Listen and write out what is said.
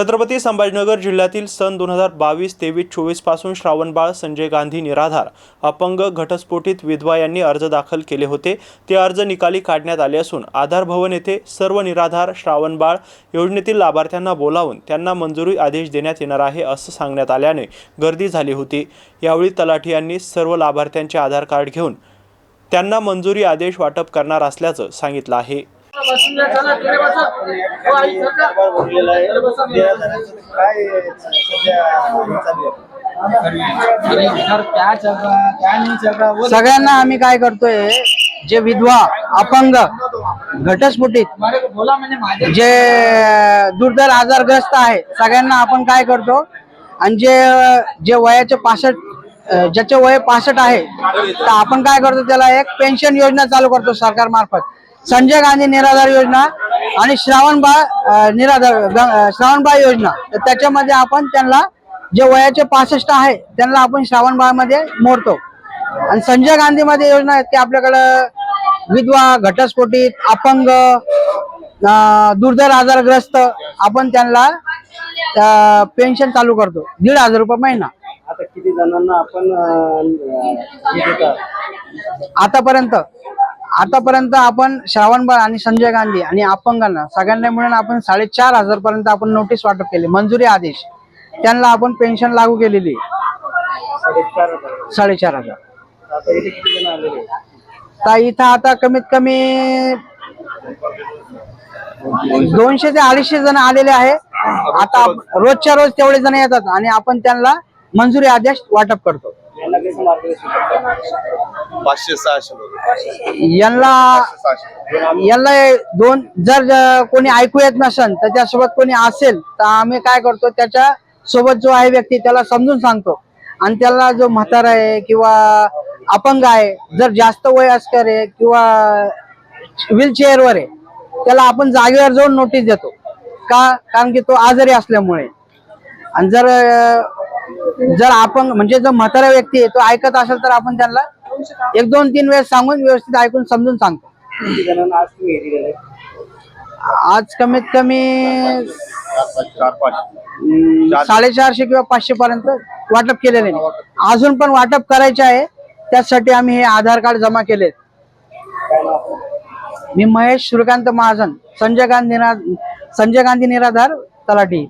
छत्रपती संभाजीनगर जिल्ह्यातील सन दोन हजार बावीस तेवीस चोवीसपासून श्रावणबाळ संजय गांधी निराधार अपंग घटस्फोटित विधवा यांनी अर्ज दाखल केले होते. ते अर्ज निकाली काढण्यात आले असून आधार भवन येथे सर्व निराधार श्रावणबाळ योजनेतील लाभार्थ्यांना बोलावून त्यांना मंजुरी आदेश देण्यात येणार आहे असं सांगण्यात आल्याने गर्दी झाली होती. यावेळी तलाठी यांनी सर्व लाभार्थ्यांचे आधार कार्ड घेऊन त्यांना मंजुरी आदेश वाटप करणार असल्याचं सांगितलं आहे. सगळ्यांना आम्ही काय करतोय जे विधवा अपंग घटस्फोटित जे दुर्धर आजारग्रस्त आहे सगळ्यांना आपण काय करतो आणि जे जे वयाचे पासष्ट ज्याचे वय पासष्ट आहे तर आपण काय करतो त्याला एक पेन्शन योजना चालू करतो सरकार मार्फत संजय गांधी निराधार योजना आणि श्रावणबाळ निराधार श्रावणबाळ योजना. तर त्याच्यामध्ये आपण त्यांना जे वयाचे पासष्ट आहे त्यांना आपण श्रावणबाळमध्ये मोडतो. आणि संजय गांधी मध्ये योजना आहेत ते आपल्याकडं विधवा घटस्फोटित अपंग दुर्धर आजारग्रस्त आपण त्यांना पेन्शन चालू करतो. दीड हजार रुपये महिना. आता किती जणांना आपण आतापर्यंत आतापर्यंत आपण श्रावणबाळ आणि संजय गांधी आणि अपंगांना सगळ्यांना मिळून आपण साडेचार हजार पर्यंत आपण नोटीस वाटप केली मंजुरी आदेश. त्यांना आपण पेन्शन लागू केलेली. साडेचार हजार. तर इथं आता कमीत कमी दोनशे ते अडीचशे जण आलेले आहे. आता रोजच्या रोज तेवढे जण येतात आणि आपण त्यांना मंजुरी आदेश वाटप करतो. पाचशे सहाशे यांना यांना दोन जर कोणी ऐकू येत नसेल तर त्यासोबत कोणी असेल तर आम्ही काय करतो त्याच्या सोबत जो आहे व्यक्ती त्याला समजून सांगतो. आणि त्याला जो म्हातारा आहे किंवा अपंग आहे जर जास्त वयस्कर आहे किंवा व्हीलचेअर वर आहे त्याला आपण जागेवर जाऊन नोटीस देतो. का? कारण की तो आजारी असल्यामुळे. आणि जर जर अपंग म्हणजे जो म्हातारा व्यक्ती आहे तो ऐकत असेल तर आपण त्यांना एक दोन तीन वेळेस सांगून व्यवस्थित ऐकून समजून सांगतो आज कमीत कमी साडेचारशे किंवा पाचशे पर्यंत वाटप केलेले आहे. अजून पण वाटप करायचे आहे त्यासाठी आम्ही हे आधार कार्ड जमा केले? मी महेश सूर्यकांत महाजन संजय गांधी संजय गांधी निराधार तलाठी